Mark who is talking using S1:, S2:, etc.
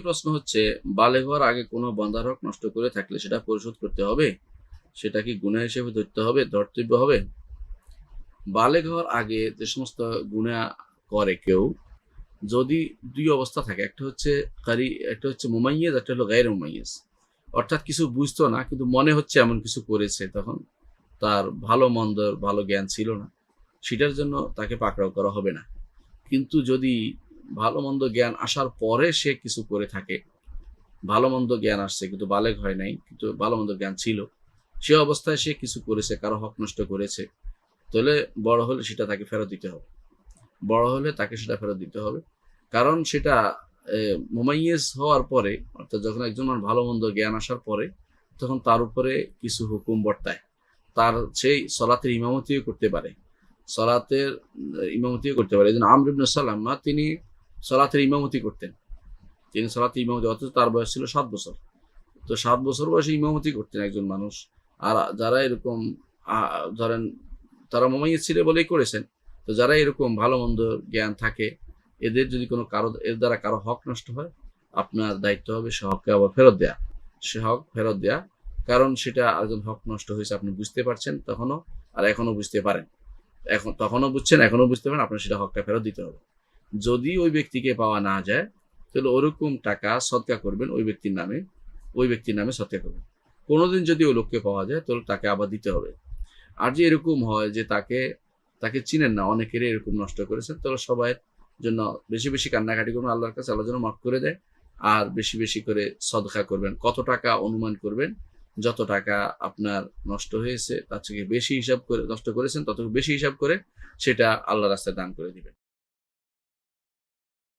S1: প্রশ্ন হচ্ছে, বালে হওয়ার আগে কোনো বন্ধার হক নষ্ট করে থাকলে সেটা পরিশোধ করতে হবে? সেটা কি গুণা হিসেবে ধরতে হবে, ধর্তব্য হবে? বালেগ হওয়ার আগে যে সমস্ত গুণা করে কেউ, যদি দুই অবস্থা থাকে, একটা হচ্ছে কারি, একটা হচ্ছে মোমাইয়েজ, একটা হলো গায়ের মোমাইয়েজ। অর্থাৎ কিছু বুঝতো না, কিন্তু মনে হচ্ছে এমন কিছু করেছে তখন। তার ভালো, মন্দ, ভালো জ্ঞান ছিল না। সেটার জন্য তাকে পাকড়াও করা হবে না। কিন্তু যদি ভালো মন্দ জ্ঞান আসার পরে সে কিছু করে থাকে। ভালো মন্দ জ্ঞান আসছে, কিন্তু বালেগ হয় নাই, কিন্তু ভালো মন্দ জ্ঞান ছিল। সে অবস্থায় সে কিছু করেছে, কারও হক নষ্ট করেছে। তাহলে বড় হলে সেটা তাকে ফেরত দিতে হবে। বড় হলে তাকে সেটা ফেরত দিতে হবে। কারণ সেটা মোমাইয়েস হওয়ার পরে, অর্থাৎ যখন একজন ভালো মন্দ জ্ঞান আসার পরে, তখন তার উপরে কিছু হুকুম বর্তায়। তার সেই সলাতের ইমামতিও করতে পারে। সলাতের ইমামতিও করতে পারে। এই জন্য আমর ইবনে সালামা, তিনি সলাতের ইমামতি করতেন। তিনি সলাতে ইমামতি, অথচ তার বয়স ছিল সাত বছর। তো সাত বছর বয়সে ইমামতি করতেন একজন মানুষ। আর যারা এরকম ধরেন, তারা মোমাইয়েজ ছিল বলেই করেছেন। তো যারা এরকম ভালো মন্দ জ্ঞান থাকে, এদের যদি কোনো কারও, এর দ্বারা কারও হক নষ্ট হয়, আপনার দায়িত্ব হবে সে হককে আবার ফেরত দেয়া। সে হক ফেরত দেয়া, কারণ সেটা একজন হক নষ্ট হয়েছে আপনি বুঝতে পারছেন তখনও, আর এখনও বুঝতে পারেন। এখন, তখনও বুঝছেন, এখনও বুঝতে পারেন, আপনার সেটা হকটা ফেরত দিতে হবে। যদি ওই ব্যক্তিকে পাওয়া না যায়, তাহলে ওরকম টাকা সৎকা করবেন ওই ব্যক্তির নামে, ওই ব্যক্তির নামে সৎকা করবেন। কোনোদিন যদি ওই লোককে পাওয়া যায়, তাহলে তাকে আবার দিতে হবে। আর যে এরকম হয় যে তাকে তাকে চিনেন না, অনেকেরই এরকম নষ্ট করেছেন, তাহলে সবাই জন্য বেশি বেশি কান্নাকাটি করবেন, আল্লাহর কাছে আল্লাহ যেন মাফ করে দেয়, আর বেশি বেশি করে সদকা করবেন। কত টাকা অনুমান করবেন, যত টাকা আপনার নষ্ট হয়েছে, তার থেকে বেশি হিসাব করে, নষ্ট করেছেন তত বেশি হিসাব করে, সেটা আল্লাহ রাস্তায় দান করে দিবেন।